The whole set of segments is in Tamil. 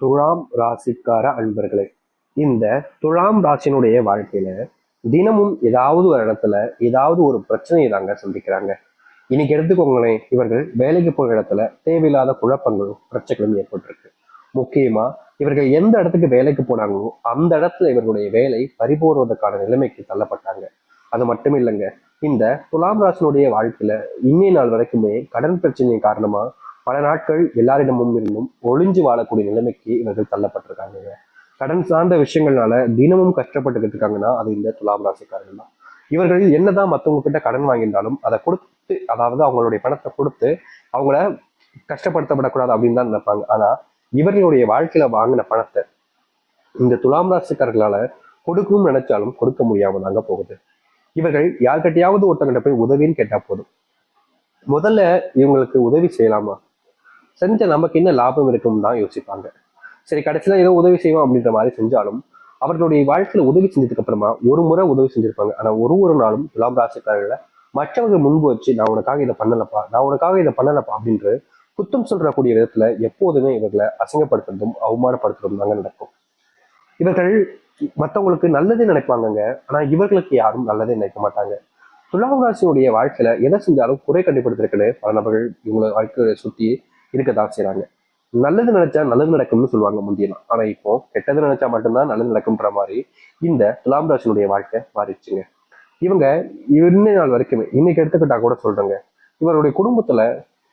துலாம் ராசிக்கார அன்பர்களே இந்த துலாம் ராசினுடைய வாழ்க்கையில தினமும் ஏதாவது ஒரு இடத்துல ஏதாவது ஒரு பிரச்சனையை தாங்க சந்திக்கிறாங்க. இன்னைக்கு எடுத்துக்கோங்களேன் இவர்கள் வேலைக்கு போகிற இடத்துல தேவையில்லாத குழப்பங்களும் பிரச்சனைகளும் ஏற்பட்டிருக்கு. முக்கியமா இவர்கள் எந்த இடத்துக்கு வேலைக்கு போனாங்களோ அந்த இடத்துல இவர்களுடைய வேலை பறிபோடுவதற்கான நிலைமைக்கு தள்ளப்பட்டாங்க. அது மட்டும் இல்லைங்க இந்த துலாம் ராசினுடைய வாழ்க்கையில இன்னைய நாள் வரைக்குமே கடன் பிரச்சனை காரணமா பல நாட்கள் எல்லாரிடமும் இருந்தும் ஒளிஞ்சு வாழக்கூடிய நிலைமைக்கு இவர்கள் தள்ளப்பட்டிருக்காங்க. கடன் சார்ந்த விஷயங்கள்னால தினமும் கஷ்டப்பட்டுக்கிட்டு இருக்காங்கன்னா அது இந்த துலாம் ராசிக்காரர்கள் தான். இவர்கள் என்னதான் மற்றவங்க கிட்ட கடன் வாங்கியிருந்தாலும் அதை கொடுத்து அதாவது அவங்களுடைய பணத்தை கொடுத்து அவங்கள கஷ்டப்படுத்தப்படக்கூடாது அப்படின்னு தான் நினைப்பாங்க. ஆனா இவர்களுடைய வாழ்க்கையில வாங்கின பணத்தை இந்த துலாம் ராசிக்காரர்களால கொடுக்கணும்னு நினைச்சாலும் கொடுக்க முடியாம தாங்க போகுது. இவர்கள் யார்கிட்டயாவது ஒருத்தங்கிட்ட போய் உதவின்னு கேட்டா போதும். முதல்ல இவங்களுக்கு உதவி செய்யலாமா? செஞ்ச நமக்கு என்ன லாபம் இருக்கும்னு தான் யோசிப்பாங்க. சரி கடைசியில் ஏதோ உதவி செய்வோம் அப்படின்ற மாதிரி செஞ்சாலும் அவர்களுடைய வாழ்க்கையில் உதவி செஞ்சதுக்கு அப்புறமா ஒரு முறை உதவி செஞ்சிருப்பாங்க. ஆனால் ஒரு ஒரு நாளும் துலாம் ராசிக்காரர்களை மற்றவர்கள் முன்பு வச்சு நான் உனக்காக இதை பண்ணலப்பா நான் உனக்காக இதை பண்ணலப்பா அப்படின்று குத்தம் சொல்றக்கூடிய விதத்துல எப்போதுமே இவர்களை அசிங்கப்படுத்துறதும் அவமானப்படுத்துறதும் தாங்க நடக்கும். இவர்கள் மற்றவங்களுக்கு நல்லதே நினைப்பாங்கங்க. ஆனா இவர்களுக்கு யாரும் நல்லதே நினைக்க மாட்டாங்க. துலாம் ராசியினுடைய வாழ்க்கையில எதை செஞ்சாலும் குறை கண்டுபிடித்திருக்குன்னு பல நபர்கள் இவங்களை வாழ்க்கையை சுற்றி இருக்கதான் செய்கிறாங்க நல்லது நினைச்சா நல்லது நடக்கும்னு சொல்லுவாங்க முந்தியெல்லாம். ஆனா இப்போ கெட்டது நினைச்சா மட்டும்தான் நல்லது நடக்கும்ன்ற மாதிரி இந்த துலாம் ராசினுடைய வாழ்க்கை மாறிடுச்சுங்க. இவங்க இன்ன நாள் வரைக்குமே இன்னைக்கு எடுத்துக்கிட்டா கூட சொல்றேங்க. இவருடைய குடும்பத்துல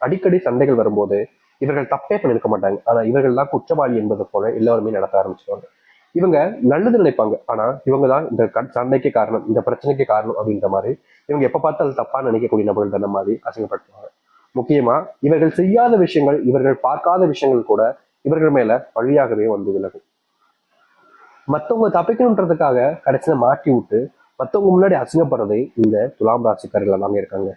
அடிக்கடி சண்டைகள் வரும்போது இவர்கள் தப்பே பண்ணிருக்க மாட்டாங்க. ஆனா இவர்கள் தான் குற்றவாளி என்பது போல எல்லாருமே நடத்த ஆரம்பிச்சிருவாங்க. இவங்க நல்லது நினைப்பாங்க. ஆனா இவங்க தான் இந்த சண்டைக்கு காரணம் இந்த பிரச்சனைக்கு காரணம் அப்படின்ற மாதிரி இவங்க எப்ப பார்த்தாலும் தப்பா நினைக்கக்கூடிய நபர்கள் தான் மாதிரி அசிங்கப்படுத்துவாங்க. முக்கியமா இவர்கள் செய்யாத விஷயங்கள் இவர்கள் பார்க்காத விஷயங்கள் கூட இவர்கள் மேல பழியாகவே வந்து விலகும். மத்தவங்க தப்பிக்கணுன்றதுக்காக கடைசியில மாட்டி விட்டு மத்தவங்க முன்னாடி அசிங்கப்படுறதே இந்த துலாம் ராசிக்காரர்கள் தாங்க இருக்காங்க.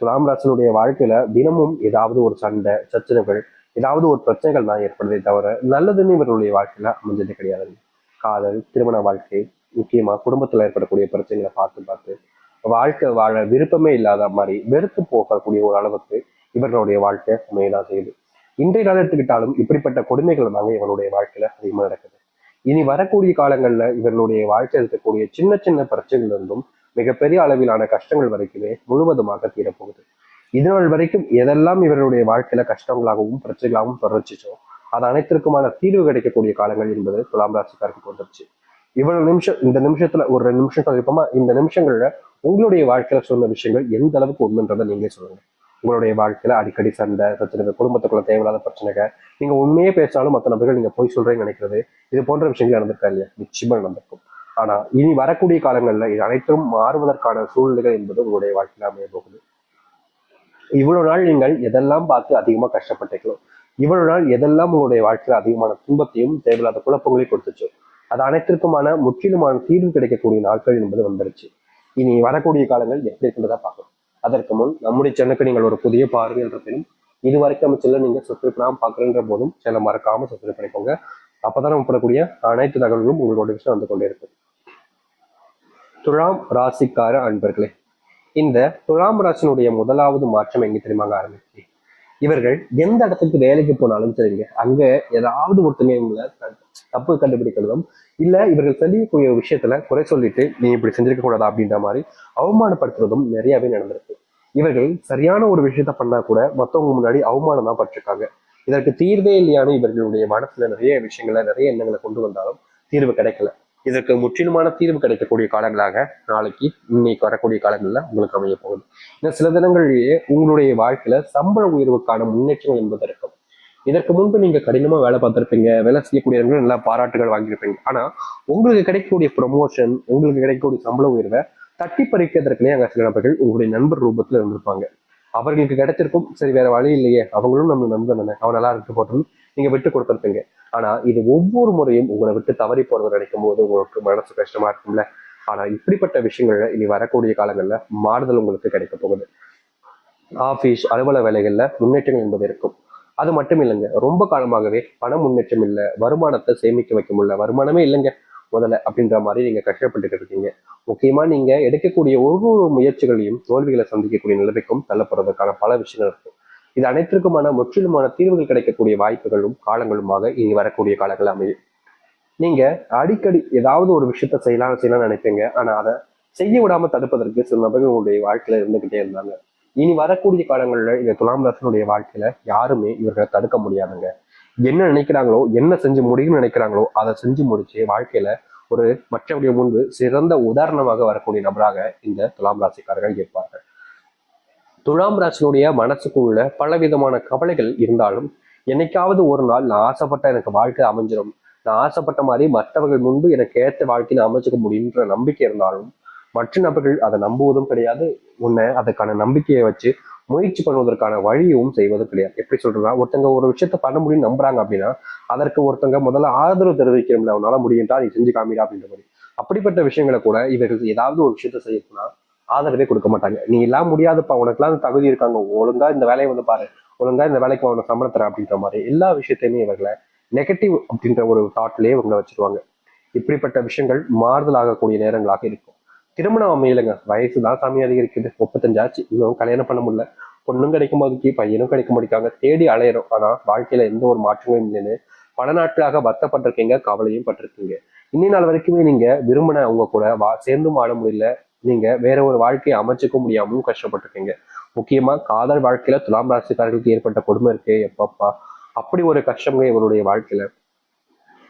துலாம் ராசினுடைய வாழ்க்கையில தினமும் ஏதாவது ஒரு சண்டை சச்சரவுகள் ஏதாவது ஒரு பிரச்சனைகள் தான் ஏற்படுதே தவிர நல்லதுன்னு இவர்களுடைய வாழ்க்கையில அமைஞ்சது கிடையாது. காதல் திருமண வாழ்க்கை முக்கியமா குடும்பத்துல ஏற்படக்கூடிய பிரச்சனைகளை பார்த்து பார்த்து வாழ்க்கை வாழ விருப்பமே இல்லாத மாதிரி வெறுத்து போகக்கூடிய ஒரு அளவுக்கு இவர்களுடைய வாழ்க்கை அமையதான் செய்யுது. இன்றைய நாள் எடுத்துக்கிட்டாலும் இப்படிப்பட்ட கொடுமைகள் தாங்க இவனுடைய வாழ்க்கையில அதிகமா நடக்குது. இனி வரக்கூடிய காலங்கள்ல இவர்களுடைய வாழ்க்கையில் இருக்கக்கூடிய சின்ன சின்ன பிரச்சனைகள் இருந்தும் மிகப்பெரிய அளவிலான கஷ்டங்கள் வரைக்குமே முழுவதுமாக தீரப்போகுது. இதனால் வரைக்கும் எதெல்லாம் இவர்களுடைய வாழ்க்கையில கஷ்டங்களாகவும் பிரச்சனைகளாகவும் தொடர்ச்சிச்சோ அது அனைத்திற்குமான தீர்வு கிடைக்கக்கூடிய காலங்கள் என்பது துலாம் ராசிக்காரருக்கு வந்துருச்சு. இவ்வளவு நிமிஷம் இந்த நிமிஷத்துல ஒரு ரெண்டு நிமிஷம் சொல்லிப்போமா இந்த நிமிஷங்கள்ல உங்களுடைய வாழ்க்கையில சொன்ன விஷயங்கள் எந்த அளவுக்கு உண்மைன்றதை நீங்களே சொல்லுங்க. உங்களுடைய வாழ்க்கையில அடிக்கடி சண்டை பிரச்சனை குடும்பத்துக்குள்ள தேவையில்லாத பிரச்சனைகள். நீங்க உண்மையே பேசினாலும் மற்ற நபர்கள் நீங்க போய் சொல்றேன்னு நினைக்கிறது இது போன்ற விஷயங்கள் நடந்திருக்கா இல்லையா? நிச்சயமா நடந்திருக்கும். ஆனா இனி வரக்கூடிய காலங்கள்ல இது அனைத்தும் மாறுவதற்கான சூழ்நிலைகள் என்பது உங்களுடைய வாழ்க்கையில அமைய போகுது. இவ்வளவு நாள் நீங்கள் எதெல்லாம் பார்த்து அதிகமா கஷ்டப்பட்டீங்களோ இவ்வளவு நாள் எதெல்லாம் உங்களுடைய வாழ்க்கையில அதிகமான துன்பத்தையும் தேவையில்லாத குழப்பங்களையும் கொடுத்துச்சோ அது அனைத்திற்குமான முற்றிலுமான தீர்வு கிடைக்கக்கூடிய நாட்கள் என்பது வந்துருச்சு. இனி வரக்கூடிய காலங்கள் எப்படி இருக்கின்றதா பார்க்கணும் அதற்கு முன் நம்முடைய சேனலுக்கு நீங்கள் ஒரு புதிய பார்வை என்ற இது வரைக்கும் நம்ம செல்ல நீங்க சப்ஸ்கிரைப் பண்ணாம போதும் சேனலை மறக்காம சப்ஸ்கிரைப் பண்ணிக்கோங்க. அப்பதான் நம்ம போடக்கூடிய அனைத்து தகவல்களும் உங்களோட விஷயம் வந்து கொண்டே இருக்கும். துலாம் ராசிக்கார அன்பர்களே இந்த துலாம் ராசினுடைய முதலாவது மாற்றம் எங்க தெரியுமாங்க ஆரம்பிச்சு? இவர்கள் எந்த இடத்துக்கு வேலைக்கு போனாலும் சரிங்க. அங்க ஏதாவது ஒருத்தங்க இவங்களை தப்பு கண்டுபிடிக்கிறதும் இல்ல இவர்கள் செய்யக்கூடிய விஷயத்துல குறை சொல்லிட்டு நீ இப்படி செஞ்சிருக்க கூடாதா அப்படின்ற மாதிரி அவமானப்படுத்துறதும் நிறையவே நடந்திருக்கு. இவர்கள் சரியான ஒரு விஷயத்த பண்ணா கூட மத்தவங்க முன்னாடி அவமானம் தான் பட்டிருக்காங்க. இதற்கு தீர்வே இல்லையான இவர்களுடைய மனசுல நிறைய விஷயங்களை நிறைய எண்ணங்களை கொண்டு வந்தாலும் தீர்வு கிடைக்கல. இதற்கு முற்றிலுமான தீர்வு கிடைக்கக்கூடிய காலங்களாக நாளைக்கு இன்னைக்கு வரக்கூடிய காலங்கள்ல உங்களுக்கு அமைய போகுது. இன்னும் சில தினங்களிலேயே உங்களுடைய வாழ்க்கையில சம்பள உயர்வுக்கான முன்னேற்றங்கள் என்பது இருக்கும். இதற்கு முன்பு நீங்க கடினமா வேலை பார்த்திருப்பீங்க வேலை செய்யக்கூடியவர்கள் நல்லா பாராட்டுகள் வாங்கியிருப்பீங்க. ஆனா உங்களுக்கு கிடைக்கக்கூடிய ப்ரொமோஷன் உங்களுக்கு கிடைக்கக்கூடிய சம்பள உயர்வை தட்டி பறிக்கிறதுக்குனே அங்க சில நபர்கள் உங்களுடைய நண்பர் ரூபத்துல இருந்திருப்பாங்க. அவர்களுக்கு கிடைச்சிருக்கும் சரி வேற வழி இல்லையே அவங்களும் நம்ம நண்பன் தானே அவன் நல்லா இருக்கு போட்டோம் நீங்க விட்டு கொடுத்துருப்பீங்க. ஆனா இது ஒவ்வொரு முறையும் உங்களை விட்டு தவறி போறதை நினைக்கும் போது உங்களுக்கு மனசு கஷ்டமா இருக்கும்ல? ஆனா இப்படிப்பட்ட விஷயங்கள்ல இனி வரக்கூடிய காலங்கள்ல மாறுதல் உங்களுக்கு கிடைக்க போகுது. ஆபீஸ் அலுவலக வேலைகள்ல முன்னேற்றங்கள் என்பது இருக்கும். அது மட்டும் இல்லைங்க ரொம்ப காலமாகவே பண முன்னேற்றம் இல்லை வருமானத்தை சேமிக்க வைக்க முடியல வருமானமே இல்லைங்க முதல்ல அப்படின்ற மாதிரி நீங்க கஷ்டப்பட்டுட்டு இருக்கீங்க. முக்கியமா நீங்க எடுக்கக்கூடிய ஒவ்வொரு முயற்சிகளையும் தோல்விகளை சந்திக்கக்கூடிய நிலைமைக்கும் தள்ளப்படுறதுக்கான பல விஷயங்கள் இருக்கு. இது அனைத்திற்குமான முற்றிலுமான தீர்வுகள் கிடைக்கக்கூடிய வாய்ப்புகளும் காலங்களுமாக இனி வரக்கூடிய காலங்கள் அமையும். நீங்க அடிக்கடி ஏதாவது ஒரு விஷயத்த செய்யலாம் செய்யலாம்னு நினைப்பீங்க. ஆனா அதை செய்ய விடாம தடுப்பதற்கு சில நபர்கள் உங்களுடைய வாழ்க்கையில இருந்துகிட்டே இருந்தாங்க. இனி வரக்கூடிய காலங்கள்ல இந்த துலாம் ராசனுடைய வாழ்க்கையில யாருமே இவர்களை தடுக்க முடியாதுங்க. என்ன நினைக்கிறாங்களோ என்ன செஞ்சு முடியும்னு நினைக்கிறாங்களோ அதை செஞ்சு முடிச்சு வாழ்க்கையில ஒரு மற்றவருடைய முன்பு சிறந்த உதாரணமாக வரக்கூடிய நபராக இந்த துலாம் ராசிக்காரர்கள் இருப்பார் துலாம் ராசினுடைய மனசுக்குள்ள பலவிதமான கவலைகள் இருந்தாலும் என்னைக்காவது ஒரு நாள் நான் ஆசைப்பட்ட எனக்கு வாழ்க்கை அமைஞ்சிடும் நான் ஆசைப்பட்ட மாதிரி மற்றவர்கள் முன்பு எனக்கு ஏற்ற வாழ்க்கையை அமைச்சுக்க முடியுன்ற நம்பிக்கை இருந்தாலும் மற்ற நபர்கள் அதை நம்புவதும் கிடையாது. உன்னை அதுக்கான நம்பிக்கையை வச்சு முயற்சி பண்ணுவதற்கான வழியும் செய்வதும் கிடையாது. எப்படி சொல்றதுன்னா ஒருத்தங்க ஒரு விஷயத்த பண்ண முடியும்னு நம்புறாங்க அப்படின்னா அதற்கு ஒருத்தங்க முதல்ல ஆதரவு தெரிவிக்கிறோம்ல அவனால முடியும்டா நீ செஞ்சு காமிடா அப்படின்ற மாதிரி. அப்படிப்பட்ட விஷயங்களை கூட இவர்கள் ஏதாவது ஒரு விஷயத்த செய்யணும்னா ஆதரவே கொடுக்க மாட்டாங்க. நீ எல்லாம் முடியாதுப்பா உனக்குலாம் அந்த தகுதி இருக்காங்க. ஒழுங்கா இந்த வேலையை வந்து பாரு. ஒழுங்கா இந்த வேலைக்கு உனக்கு சம்பளம் தரேன் அப்படின்ற மாதிரி எல்லா விஷயத்தையுமே இவர்களை நெகட்டிவ் அப்படின்ற ஒரு தாட்லேயே இவங்களை வச்சிருவாங்க. இப்படிப்பட்ட விஷயங்கள் மாறுதல் ஆகக்கூடிய நேரங்களாக இருக்கும். திருமணம் அமையலைங்க. வயசு தான் சாமி அதிகரிக்குது. முப்பத்தஞ்சாச்சு. இன்னும் கல்யாணம் பண்ண முடியல. பொண்ணும் கிடைக்கும் போதுக்கு பையனும் கிடைக்க முடிக்காங்க தேடி அலையிறோம். ஆனால் வாழ்க்கையில எந்த ஒரு மாற்றமும் இல்லைன்னு பல நாட்களாக வருத்தப்பட்டிருக்கீங்க கவலையும் பட்டிருக்கீங்க. இன்னி நாள் வரைக்குமே நீங்க விரும்பின அவங்க கூட வா சேர்ந்தும் வாழ முடியல. நீங்க வேற ஒரு வாழ்க்கையை அமைச்சுக்க முடியாமலும் கஷ்டப்பட்டிருக்கீங்க. முக்கியமா காதல் வாழ்க்கையில துலாம் ராசிக்காரர்களுக்கு ஏற்பட்ட கொடுமை இருக்கு எப்பப்பா? அப்படி ஒரு கஷ்டங்க இவருடைய வாழ்க்கையில.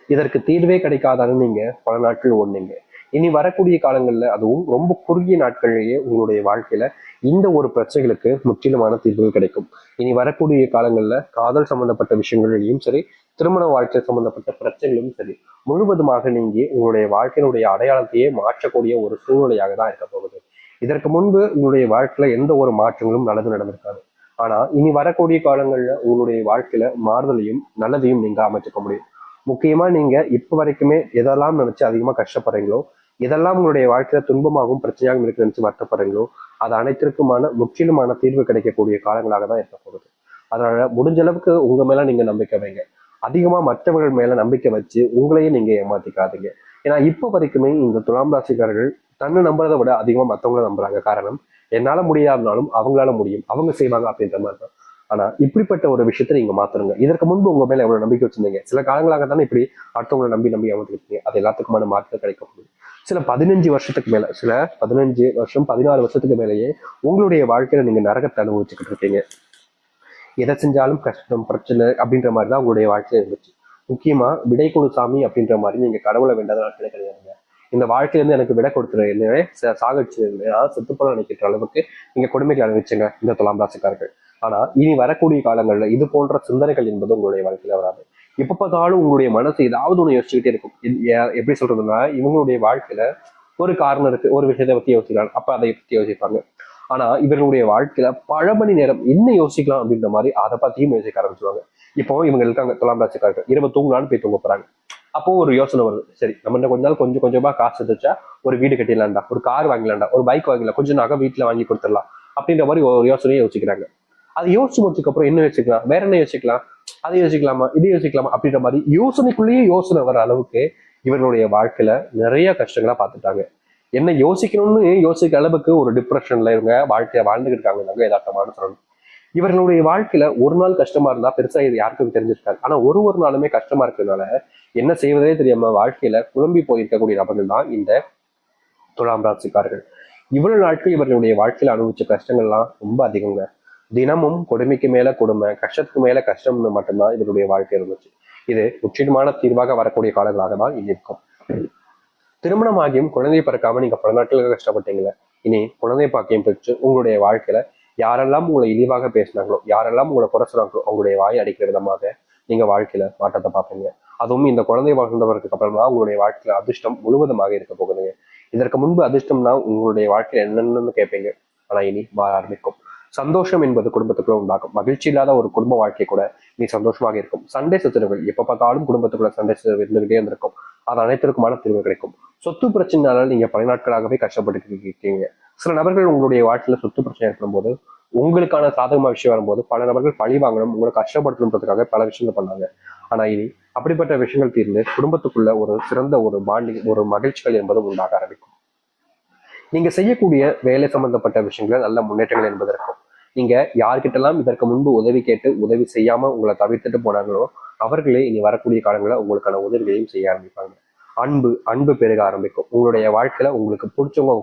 இதற்கு தீர்வே கிடைக்காதான்னு நீங்க பல நாட்கள் ஒண்ணுங்க. இனி வரக்கூடிய காலங்கள்ல அதுவும் ரொம்ப குறுகிய நாட்களிலேயே உங்களுடைய வாழ்க்கையில இந்த ஒரு பிரச்சனைகளுக்கு முற்றிலுமான தீர்வுகள் கிடைக்கும். இனி வரக்கூடிய காலங்கள்ல காதல் சம்பந்தப்பட்ட விஷயங்களிலும் சரி திருமண வாழ்க்கை சம்பந்தப்பட்ட பிரச்சனைகளும் சரி முழுவதுமாக நீங்கி உங்களுடைய வாழ்க்கையினுடைய அடையாளத்தையே மாற்றக்கூடிய ஒரு சூழ்நிலையாக தான் இருக்க போகுது. இதற்கு முன்பு உங்களுடைய வாழ்க்கையில எந்த ஒரு மாற்றங்களும் நல்லது நடந்திருக்காது. ஆனா இனி வரக்கூடிய காலங்கள்ல உங்களுடைய வாழ்க்கையில மாறுதலையும் நல்லதையும் நீங்க அமைச்சுக்க முடியும். முக்கியமா நீங்க இப்ப வரைக்குமே எதெல்லாம் நினைச்சு அதிகமா கஷ்டப்படுறீங்களோ இதெல்லாம் உங்களுடைய வாழ்க்கையில துன்பமாகவும் பிரச்சனையாகவும் இருக்கு நினைச்சு வருத்தப்படுறீங்களோ அது அனைத்திற்குமான முற்றிலுமான தீர்வு கிடைக்கக்கூடிய காலங்களாக தான் இருக்க போகுது. அதனால முடிஞ்ச அளவுக்கு உங்க மேல நீங்க நம்பிக்கை வைங்க. அதிகமா மற்றவர்கள் மேல நம்பிக்கை வச்சு உங்களையே நீங்க ஏமாத்திக்காதீங்க. ஏன்னா இப்போ வரைக்குமே இந்த துலாம் ராசிக்காரர்கள் தன்னை நம்புறதை விட அதிகமா மற்றவங்கள நம்புறாங்க. காரணம் என்னால முடியாதுனாலும் அவங்களால முடியும். அவங்க செய்வாங்க அப்படின்ற மாதிரி தான். ஆனா இப்படிப்பட்ட ஒரு விஷயத்த நீங்க மாத்துருங்க இதற்கு முன்பு உங்க மேல எவ்வளவு நம்பிக்கை வச்சிருந்தீங்க? சில காலங்களாக தானே இப்படி அடுத்தவங்களை நம்பி நம்பி ஏமாத்திருக்கீங்க அது எல்லாத்துக்குமான மாற்றம் கிடைக்க முடியும் சில பதினஞ்சு வருஷத்துக்கு மேல சில பதினஞ்சு வருஷம் பதினாறு வருஷத்துக்கு மேலேயே உங்களுடைய வாழ்க்கையில நீங்க நரகத்தை அனுபவிச்சுக்கிட்டு இருக்கீங்க. எதை செஞ்சாலும் கஷ்டம் பிரச்சனை அப்படின்ற மாதிரி தான் உங்களுடைய வாழ்க்கை இருந்துச்சு. முக்கியமா விடை கொடு சாமி அப்படின்ற மாதிரி நீங்க கடவுளை வேண்டாத நாட்களே கிடையாதுங்க. இந்த வாழ்க்கையில இருந்து எனக்கு விடை கொடுத்துரு என்னவே அதாவது செத்துப்போல நினைக்கிற அளவுக்கு நீங்க கொடுமைகள் அனுபவிச்சுங்க இந்த துலாம் ராசிக்காரர்கள். ஆனா இனி வரக்கூடிய காலங்கள்ல இது போன்ற சிந்தனைகள் என்பது உங்களுடைய வாழ்க்கையில வராது. எப்ப பார்த்தாலும் உங்களுடைய மனசு ஏதாவது ஒண்ணு யோசிச்சுக்கிட்டே இருக்கும். எப்படி சொல்றதுன்னா இவங்களுடைய வாழ்க்கையில ஒரு காரணம் இருக்கு ஒரு விஷயத்தை பத்தி யோசிக்கிறாங்க அப்ப அதை பத்தி யோசிப்பாங்க. ஆனா இவர்களுடைய வாழ்க்கையில பல மணி நேரம் என்ன யோசிக்கலாம் அப்படின்ற மாதிரி அதை பத்தியும் யோசிக்க ஆரம்பிச்சுவாங்க இப்போ இவங்க இருக்காங்க துலாம் ராசிக்காரர்கள். இரவு தூங்கலான்னு போய் தூங்க போறாங்க. அப்போ ஒரு யோசனை வருது. சரி நம்ம கொஞ்ச நாள் கொஞ்சம் கொஞ்சமா காசு எடுத்துச்சா? ஒரு வீடு கட்டிடலாம்டா ஒரு கார் வாங்கலாம்டா ஒரு பைக் வாங்கலாம். கொஞ்சம் நகை வீட்டுல வாங்கி கொடுத்துடலாம். அப்படின்ற மாதிரி ஒரு யோசனையை யோசிக்கிறாங்க. அது யோசிச்சு முடிச்சதுக்கு அப்புறம் என்ன யோசிக்கலாம்? வேற என்ன யோசிக்கலாம்? அதை யோசிக்கலாமா? இது யோசிக்கலாமா? அப்படின்ற மாதிரி யோசனைக்குள்ளேயே யோசனை வர அளவுக்கு இவர்களுடைய வாழ்க்கையில நிறைய கஷ்டங்களா பார்த்துட்டாங்க. என்ன யோசிக்கணும்னு யோசிக்கிற அளவுக்கு ஒரு டிப்ரெஷன்ல இவங்க வாழ்க்கைய வாழ்ந்துகிட்டு இருக்காங்க எதார்த்தமான சொல்லணும் இவர்களுடைய வாழ்க்கையில ஒரு நாள் கஷ்டமா இருந்தா பெருசா இது யாருக்கும் தெரிஞ்சிருக்காது. ஆனா ஒரு ஒரு நாளுமே கஷ்டமா இருக்கிறதுனால என்ன செய்வதே தெரியாம வாழ்க்கையில குழம்பி போயிருக்கக்கூடிய நபர்கள் தான் இந்த துலாம் ராசிக்காரர்கள். இவ்வளவு நாட்கள் இவர்களுடைய வாழ்க்கையில அனுபவிச்ச கஷ்டங்கள்லாம் ரொம்ப அதிகங்க. தினமும் கொடுமைக்கு மேல கொடுமை கஷ்டத்துக்கு மேல கஷ்டம்னு மட்டும்தான் இவருடைய வாழ்க்கை இருந்துச்சு. இது முற்றிலுமான தீர்வாக வரக்கூடிய காலங்களாக தான் இருக்கும். திருமணம் ஆகியும் குழந்தை பிறக்காம நீங்க பல நாட்களுக்கு கஷ்டப்பட்டீங்களே இனி குழந்தை பாக்கியம் பெற்று உங்களுடைய வாழ்க்கையில யாரெல்லாம் உங்களை இழிவாக பேசினாங்களோ யாரெல்லாம் உங்களை குறை சொன்னாங்களோ அவங்களுடைய வாயை அடிக்கிற விதமாக நீங்க வாழ்க்கையில மாற்றத்தை பார்ப்பீங்க. அதுவும் இந்த குழந்தை வாழ்ந்தவருக்கு அப்புறம் தான் உங்களுடைய வாழ்க்கையில அதிர்ஷ்டம் முழுவதுமாக இருக்க போகுதுங்க. இதற்கு முன்பு அதிர்ஷ்டம்னா உங்களுடைய வாழ்க்கையில என்னென்னு கேட்பீங்க. ஆனா இனி மாற ஆரம்பிக்கும். சந்தோஷம் என்பது குடும்பத்துக்குள்ள உண்டாகும். மகிழ்ச்சி இல்லாத ஒரு குடும்ப வாழ்க்கை கூட நீ சந்தோஷமாக இருக்கும். சண்டை சத்துறவுகள் எப்ப பார்த்தாலும் குடும்பத்துக்குள்ள சண்டை சத்துறவு இருந்துகிட்டே இருந்திருக்கும் அது அனைத்திற்குமான தீர்வு கிடைக்கும். சொத்து பிரச்சனைனால நீங்க பல நாட்களாகவே கஷ்டப்பட்டு இருக்கீங்க. சில நபர்கள் உங்களுடைய வாழ்க்கையில சொத்து பிரச்சனை ஏற்படும் போது உங்களுக்கான சாதகமான விஷயம் வரும்போது பல நபர்கள் பழி வாங்கணும் உங்களை கஷ்டப்படுத்தணுன்றதுக்காக பல விஷயங்கள் பண்ணாங்க. ஆனா இனி அப்படிப்பட்ட விஷயங்கள் தீர்ந்து குடும்பத்துக்குள்ள ஒரு சிறந்த ஒரு பாண்டிங் ஒரு மகிழ்ச்சிகள் என்பது உண்டாக ஆரம்பிக்கும். நீங்க செய்யக்கூடிய வேலை சம்பந்தப்பட்ட விஷயங்கள நல்ல முன்னேற்றங்கள் என்பது இருக்கும் நீங்க யார்கிட்டலாம் இதற்கு முன்பு உதவி கேட்டு உதவி செய்யாம உங்களை தவிர்த்துட்டு போனாங்களோ அவர்களே இனி வரக்கூடிய காலங்களில் உங்களுக்கான உதவிகளையும் செய்ய ஆரம்பிப்பாங்க. அன்பு அன்பு பெருக ஆரம்பிக்கும். உங்களுடைய வாழ்க்கையில உங்களுக்கு பிடிச்சவங்க